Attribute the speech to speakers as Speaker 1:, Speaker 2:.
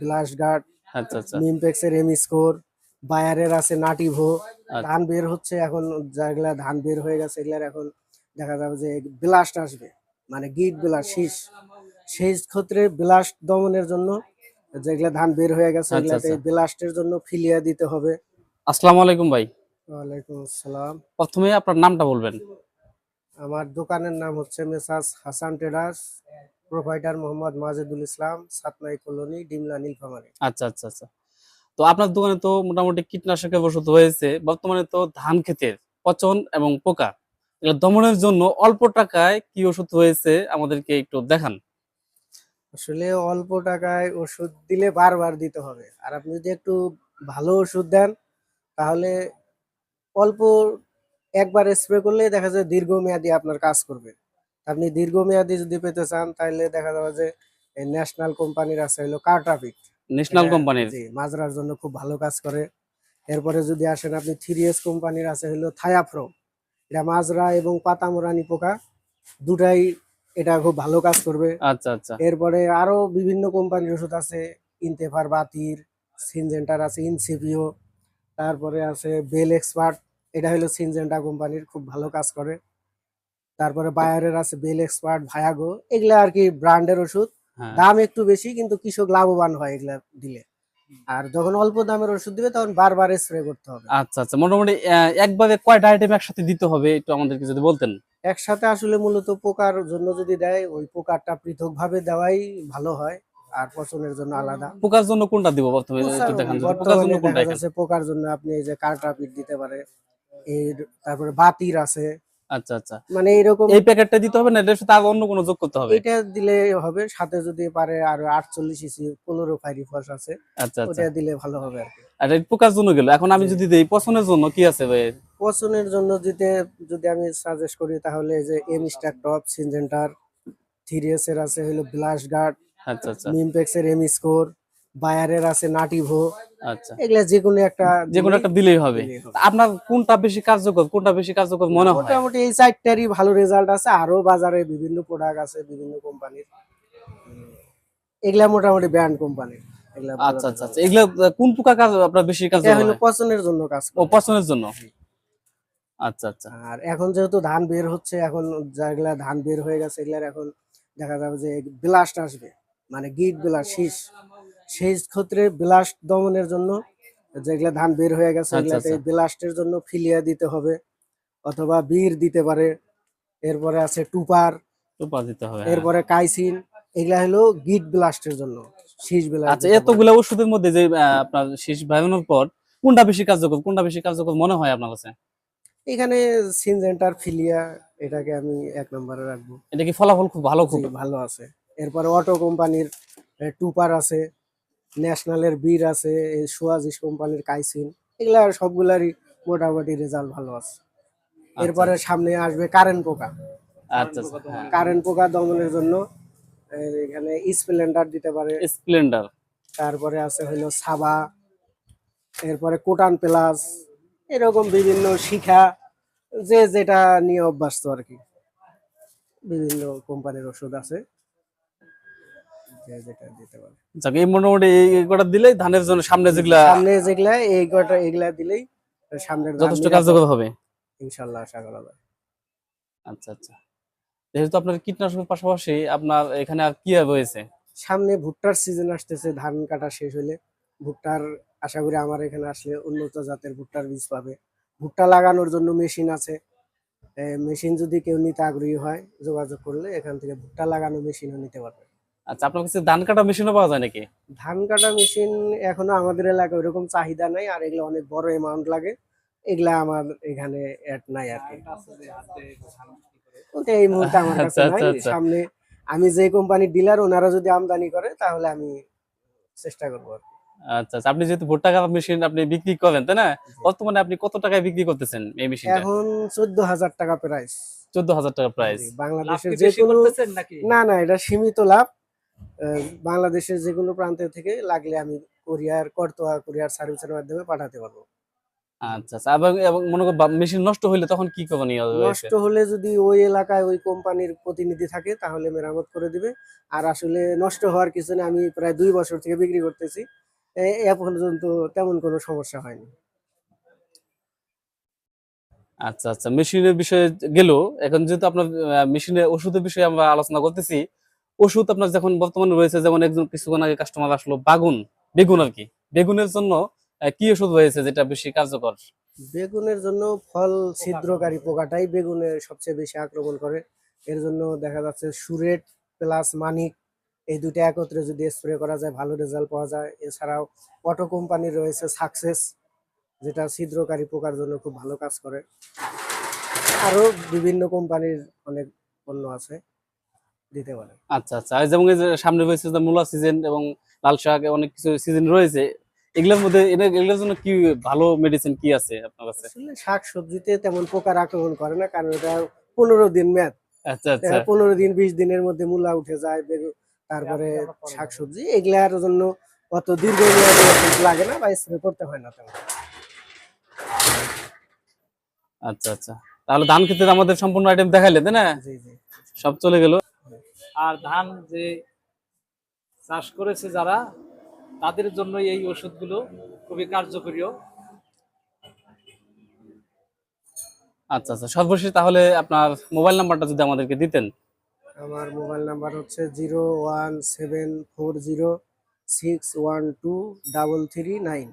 Speaker 1: Blast guard
Speaker 2: আচ্ছা আচ্ছা।
Speaker 1: মিমপেক্সের M score বায়ারের আছে নাটিভো
Speaker 2: আচ্ছা।
Speaker 1: ধান বের হচ্ছে এখন যেগুলা ধান বের হয়ে গেছে এগুলার এখন দেখা যাবে যে ব্লাস্ট আসবে। মানে গিট ব্লাস্ট শীষ। সেই ক্ষেত্রে ব্লাস্ট দমনের জন্য যেগুলা ধান বের হয়ে গেছে
Speaker 2: আচ্ছা,
Speaker 1: এগুলাতে
Speaker 2: আচ্ছা।
Speaker 1: ব্লাস্টের জন্য ফিলিয়া দিতে হবে।
Speaker 2: আসসালামু আলাইকুম ভাই।
Speaker 1: ওয়ালাইকুম আসসালাম।
Speaker 2: প্রথমে আপনার নামটা বলবেন।
Speaker 1: আমার দোকানের নাম হচ্ছে মেসাজ Hasan traders. Provider Mohammad Majedul Islam Satmai colony Dimla Nilphamari.
Speaker 2: আচ্ছা আচ্ছা আচ্ছা। তো আপনার দোকানে তো মোটামুটি কীটনাশকের ওষুধ হয়েছে। বর্তমানে তো ধান ক্ষেতের পচন এবং পোকা এগুলো দমনের জন্য অল্প টাকায় কি ওষুধ হয়েছে আমাদেরকে একটু দেখান।
Speaker 1: আসলে অল্প টাকায় ওষুধ দিলে বারবার দিতে হবে। আর আপনি যদি একটু ভালো ওষুধ দেন তাহলে অল্প একবার স্প্রে করলে দেখা যায় দীর্ঘমেয়াদী আপনার কাজ করবে। আপনি দীর্ঘমেয়াদী যদি পেতে চান তাহলে দেখা যাবে যে ন্যাশনাল কোম্পানির আছে হলো কার্টাপিক
Speaker 2: ন্যাশনাল
Speaker 1: এটা-
Speaker 2: কোম্পানির।
Speaker 1: জি মাজরার জন্য খুব ভালো কাজ করে। এরপরে যদি আসেন আপনি থ্রি এস কোম্পানির আছে হলো থায়াফ্রো এটা মাজরা এবং পাতামোরানি পোকা দুটাই এটা খুব ভালো কাজ করবে।
Speaker 2: আচ্ছা আচ্ছা।
Speaker 1: এরপরে আরও বিভিন্ন কোম্পানির ওষুধ আছে ইনতেফার বাতির সিনজেন্টার আছে ইনসিপিও তারপরে আছে বেল এক্সপার্ট এটা হলো সিনজেন্টা কোম্পানির খুব ভালো কাজ করে। তারপরে বায়ারের আছে বেল এক্সপার্ট ভায়াগো এগুলা আর কি ব্র্যান্ডের ওষুধ।
Speaker 2: হ্যাঁ।
Speaker 1: দাম একটু বেশি কিন্তু কৃষক লাভবান হয় এগুলা দিলে। আর যখন অল্প দামের ওষুধ দিবে তখন বারবার স্প্রে করতে হবে।
Speaker 2: আচ্ছা আচ্ছা মোটামুটি একবারে কয়টা আইটেম একসাথে দিতে হবে একটু আমাদেরকে যদি বলতেন।
Speaker 1: একসাথে আসলে মূলত পোকার জন্য যদি দেয় ওই পোকারটা পৃথক ভাবে দেওয়াই ভালো হয় আর পচনের জন্য আলাদা।
Speaker 2: পোকার জন্য কোনটা দিব প্রথমে একটু দেখান পোকার জন্য কোনটা?
Speaker 1: যাচ্ছে পোকার জন্য আপনি এই যে কার্টাপিট দিতে পারে এর তারপরে বাতির আছে
Speaker 2: আচ্ছা আচ্ছা।
Speaker 1: মানে এরকম
Speaker 2: এই প্যাকেটটা দিতে হবে না? এটার সাথে আর অন্য কোনো যোগ করতে হবে?
Speaker 1: এটা দিলে হবে সাথে যদি পারে আর আটচল্লিশ ইসি পনেরো ফাইরিফস আছে
Speaker 2: আচ্ছা আচ্ছা।
Speaker 1: ওটা দিলে ভালো হবে আর
Speaker 2: আর পোকার জন্য গেল। এখন আমি যদি দেই পছন্দের জন্য কি আছে ভাই?
Speaker 1: পচনের জন্য দিতে যদি আমি সাজেস্ট করি তাহলে যে এম স্টার টপ সিনজেন্টার থ্রি এস এর আছে হলো ব্লাস্ট গার্ড
Speaker 2: আচ্ছা আচ্ছা।
Speaker 1: মিমপেক্স এর এম স্কোর বায়ারের আছে নাটিভো এগুলা যে কোনো একটা
Speaker 2: যে কোনো একটা দিলেই হবে। আপনার কোনটা বেশি কার্যকর? কোনটা বেশি কার্যকর মনে হয়?
Speaker 1: মোটামুটি এই চারটারই ভালো রেজাল্ট আছে। আরও বাজারে বিভিন্ন প্রোডাক্ট আছে বিভিন্ন কোম্পানির এগুলা মোটামুটি ব্র্যান্ড কোম্পানির এগুলা
Speaker 2: আচ্ছা আচ্ছা আচ্ছা। এগুলো কোন পোকা কাজ আপনার বেশি কাজ
Speaker 1: এটা হলো পচনের জন্য কাজ
Speaker 2: ও। জন্য? আচ্ছা আচ্ছা।
Speaker 1: আর এখন যেহেতু ধান বের হচ্ছে এখন যেগুলা ধান বের হয়ে গেছে এগুলার এখন দেখা যাবে যে ব্লাস্ট আসবে। মানে গিট ব্লাস্ট শীষ। সেই ক্ষেত্রে ব্লাস্ট দমনের জন্য যেগুলা ধান বের হয়ে গেছে
Speaker 2: আচ্ছা,
Speaker 1: এগুলাতে
Speaker 2: আচ্ছা।
Speaker 1: ব্লাস্টের জন্য ফিলিয়া দিতে হবে অথবা বীর দিতে পারে। এরপরে আছে টুপার
Speaker 2: টোপা দিতে হবে হ্যাঁ।
Speaker 1: এরপরে কাইসিন এগুলা হলো গিট ব্লাস্টের জন্য শীষ ব্লাস্ট
Speaker 2: আচ্ছা এতগুলা ওষুধের মধ্যে যে আপনার শীষ ভাঙানোর পর কোনটা বেশি কার্যকর কোনটা বেশি কার্যকর মনে হয় আপনার কাছে?
Speaker 1: এখানে সিনজেন্টার ফিলিয়া এটাকে আমি এক নম্বরে রাখব।
Speaker 2: এটা কি ফলাফল খুব ভালো খুব?
Speaker 1: ভালো আছে। এরপরে অটো কোম্পানির টুপার আছে। ন্যাশনালের বীর আছে সুয়াজিস কোম্পানির কাইসিন এগুলা সবগুলারই মোটামুটি রেজাল্ট ভালো আছে। এরপরে সামনে আসবে কারেন্ট পোকা।
Speaker 2: আচ্ছা আচ্ছা।
Speaker 1: কারেন্ট পোকা দমনের জন্য এখানে স্প্লেন্ডার দিতে পারে।
Speaker 2: স্প্লেন্ডার।
Speaker 1: তারপরে আছে হলো সাবা এরপরে কোটান প্লাস এরকম বিভিন্ন শিখা যে যেটা নিয়ে অভ্যস্ত আর কি। বিভিন্ন কোম্পানির ওষুধ আছে। যে যেটা দিতে পারে।
Speaker 2: যাক এই মোটামুটি এই এই কটা দিলেই ধানের জন্য সামনে যেগুলা
Speaker 1: সামনে যেগুলা এই কটা এগুলা দিলেই সামনের
Speaker 2: যথেষ্ট কার্যকর হবে?
Speaker 1: ইনশাল্লাহ আশা করা যায়।
Speaker 2: আচ্ছা আচ্ছা। যেহেতু আপনার কীটনাশকের পাশাপাশি আপনার এখানে আর কি রয়েছে?
Speaker 1: সামনে ভুট্টার সিজন আসতেছে ধান কাটা শেষ হলে ভুট্টার আশা করি আমার এখানে আসলে উন্নত জাতের ভুট্টার বীজ পাবে। ভুট্টা লাগানোর জন্য মেশিন আছে। মেশিন যদি কেউ নিতে আগ্রহী হয় যোগাযোগ করলে এখান থেকে ভুট্টা লাগানো মেশিনও নিতে পারবে।
Speaker 2: আচ্ছা আপনার কাছে ধান কাটা মেশিনও পাওয়া যায় নাকি?
Speaker 1: ধান কাটা মেশিন এখনও আমাদের এলাকায় ওরকম চাহিদা নাই আর এগুলো অনেক বড় অ্যামাউন্ট লাগে। এগুলা আমার এখানে অ্যাড নাই আর কি। ওটা এই মুহূর্তে আমার কাছে
Speaker 2: আচ্ছা,
Speaker 1: নাই।
Speaker 2: আচ্ছা, আচ্ছা।
Speaker 1: সামনে আমি যে কোম্পানির ডিলার ওনারা যদি আমদানি করে তাহলে আমি চেষ্টা করব আর কি।
Speaker 2: আচ্ছা আপনি যেহেতু ভুট্টা কাটা মেশিন আপনি বিক্রি করেন তাই না? বর্তমানে আপনি কত টাকায় বিক্রি করতেছেন এই মেশিনটা?
Speaker 1: এখন চোদ্দ হাজার টাকা প্রাইস
Speaker 2: চোদ্দ হাজার টাকা প্রাইস
Speaker 1: বাংলাদেশের যে কোনো না না এটা সীমিত লাভ। বাংলাদেশের যে কোনো প্রান্ত থেকে লাগলে আমি কোরিয়ার করতোয়া কোরিয়ার সার্ভিসের মাধ্যমে পাঠাতে পারব।
Speaker 2: আচ্ছা আচ্ছা। এবং এবং মনে করো মেশিন নষ্ট হইলে তখন কি
Speaker 1: নষ্ট হলে যদি ওই এলাকায় ওই কোম্পানির প্রতিনিধি থাকে তাহলে মেরামত করে দিবে। আর আসলে নষ্ট হওয়ার কিছু না আমি প্রায় দুই বছর থেকে বিক্রি করতেছি। এ পর্যন্ত তেমন কোনো সমস্যা হয়নি।
Speaker 2: আচ্ছা আচ্ছা। মেশিনের বিষয়ে গেল। এখন যেহেতু আপনার মেশিনের ওষুধের বিষয়ে আমরা আলোচনা করতেছি ওষুধ আপনার যখন বর্তমানে রয়েছে, যেমন একজন কিছুক্ষণ আগে কাস্টমার আসলো, বাগুন, বেগুন আর কি। বেগুনের জন্য কি ওষুধ রয়েছে যেটা বেশি কার্যকর?
Speaker 1: বেগুনের জন্য ফল ছিদ্রকারী পোকাটাই বেগুনের সবচেয়ে বেশি আক্রমণ করে। এর জন্য দেখা যাচ্ছে সুরেট প্লাস মানিক, এই দুটো একত্রে যদি স্প্রে করা যায়, ভালো রেজাল্ট পাওয়া যায়। এছাড়াও অটো কোম্পানির রয়েছে সাকসেস যেটা ছিদ্রকারী পোকার জন্য খুব ভালো কাজ করে। আরও বিভিন্ন কোম্পানির অনেক পণ্য আছে। দিতে পারে।
Speaker 2: আচ্ছা আচ্ছা। যেমন সামনে রয়েছে মূলা সিজন এবং লাল শাক অনেক কিছু সিজন রয়েছে এগুলোর মধ্যে এগুলোর জন্য কি ভালো মেডিসিন কি আছে আপনার কাছে?
Speaker 1: শাক সবজিতে তেমন পোকার আক্রমণ করে না কারণ এটা পনেরো দিন মেয়াদ।
Speaker 2: আচ্ছা আচ্ছা।
Speaker 1: পনেরো দিন বিশ দিনের মধ্যে মূলা উঠে যায় তারপরে শাকসবজি এগুলার জন্য অত দীর্ঘ লাগে না বা স্প্রে করতে হয় না তেমন।
Speaker 2: আচ্ছা আচ্ছা। তাহলে ধান ক্ষেতের আমাদের সম্পূর্ণ আইটেম দেখাইলে তাই না?
Speaker 1: জি জি।
Speaker 2: সব চলে গেল।
Speaker 3: আর ধান যে চাষ করেছে যারা তাদের জন্য এই ওষুধগুলো খুবই কার্যকরীয়।
Speaker 2: আচ্ছা আচ্ছা সর্বশেষ তাহলে আপনার মোবাইল নাম্বারটা যদি আমাদেরকে দিতেন।
Speaker 1: আমার মোবাইল নাম্বার হচ্ছে zero one seven four zero six one two double three nine.